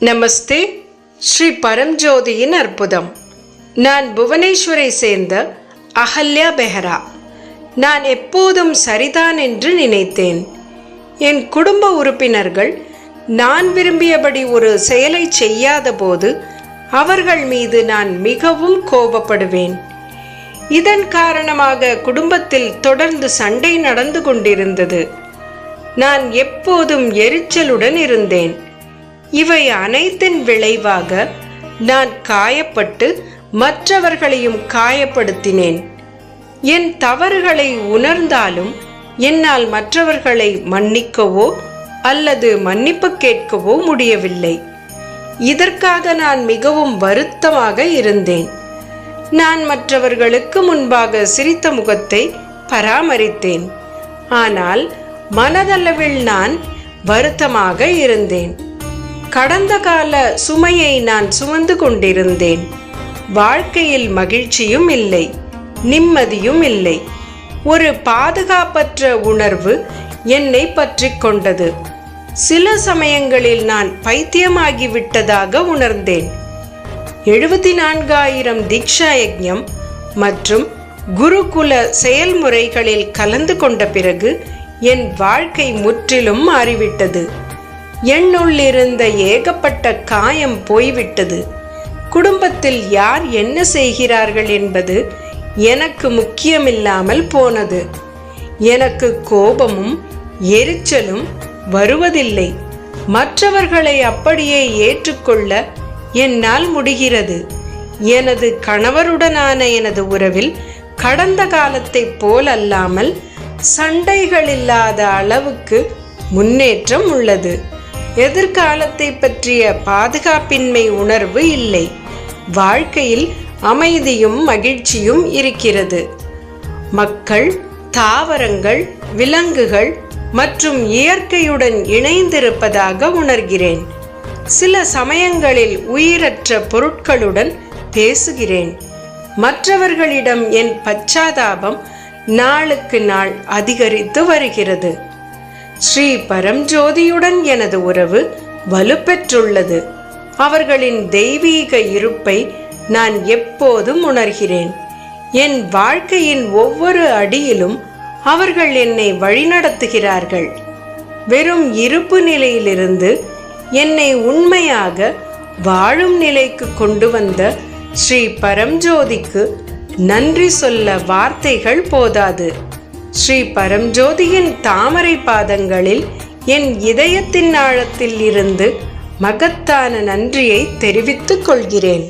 நமஸ்தே ஸ்ரீ பரம்ஜோதியின் அற்புதம். நான் புவனேஸ்வரை சேர்ந்த அகல்யா பெஹரா. நான் எப்போதும் சரிதான் என்று நினைத்தேன். என் குடும்ப உறுப்பினர்கள் நான் விரும்பியபடி ஒரு செயலை செய்யாத போது அவர்கள் மீது நான் மிகவும் கோபப்படுவேன். இதன் காரணமாக குடும்பத்தில் தொடர்ந்து சண்டை நடந்து கொண்டிருந்தது. நான் எப்போதும் எரிச்சலுடன் இருந்தேன். இவை அனைத்தின் விளைவாக நான் காயப்பட்டு மற்றவர்களையும் காயப்படுத்தினேன். என் தவறுகளை உணர்ந்தாலும் என்னால் மற்றவர்களை மன்னிக்கவோ அல்லது மன்னிப்பு கேட்கவோ முடியவில்லை. இதற்காக நான் மிகவும் வருத்தமாக இருந்தேன். நான் மற்றவர்களுக்கு முன்பாக சிரித்த முகத்தை பராமரித்தேன். ஆனால் மனதளவில் நான் வருத்தமாக இருந்தேன். கடந்த கால சுமையை நான் சுமந்து கொண்டிருந்தேன். வாழ்க்கையில் மகிழ்ச்சியும் இல்லை நிம்மதியும் இல்லை. ஒரு பாதுகாப்பற்ற உணர்வு என்னை பற்றி கொண்டது. சில சமயங்களில் நான் பைத்தியமாகிவிட்டதாக உணர்ந்தேன். எழுபத்தி நான்காயிரம் தீக்ஷா யஜ்ஞம் மற்றும் குருகுல செயல்முறைகளில் கலந்து கொண்ட பிறகு என் வாழ்க்கை முற்றிலும் மாறிவிட்டது. என்னுள்ளிருந்த ஏகப்பட்ட காயம் போய்விட்டது. குடும்பத்தில் யார் என்ன செய்கிறார்கள் என்பது எனக்கு முக்கியமில்லாமல் போனது. எனக்கு கோபமும் எரிச்சலும் வருவதில்லை. மற்றவர்களை அப்படியே ஏற்றுக்கொள்ள என்னால் முடிகிறது. எனது கணவருடனான எனது உறவில் கடந்த காலத்தைப் போலல்லாமல் சண்டைகள் இல்லாத அளவுக்கு முன்னேற்றம் உள்ளது. எதிர்காலத்தை பற்றிய பாதுகாப்பின்மை உணர்வு இல்லை. வாழ்க்கையில் அமைதியும் மகிழ்ச்சியும் இருக்கிறது. மக்கள் தாவரங்கள் விலங்குகள் மற்றும் இயற்கையுடன் இணைந்திருப்பதாக உணர்கிறேன். சில சமயங்களில் உயிரற்ற பொருட்களுடன் பேசுகிறேன். மற்றவர்களிடம் என் பச்சாதாபம் நாளுக்கு நாள் அதிகரித்து வருகிறது. ஸ்ரீ பரம்ஜோதியுடன் எனது உறவு வலுப்பெற்றுள்ளது. அவர்களின் தெய்வீக இருப்பை நான் எப்போதும் உணர்கிறேன். என் வாழ்க்கையின் ஒவ்வொரு அடியிலும் அவர்கள் என்னை வழிநடத்துகிறார்கள். வெறும் இருப்பு நிலையிலிருந்து என்னை உண்மையாக வாழும் நிலைக்கு கொண்டு வந்த ஸ்ரீ பரம்ஜோதிக்கு நன்றி சொல்ல வார்த்தைகள் போதாது. ஸ்ரீ பரம்ஜோதியின் தாமரை பாதங்களில் என் இதயத்தின் ஆழத்தில் இருந்து மகத்தான நன்றியை தெரிவித்துக் கொள்கிறேன்.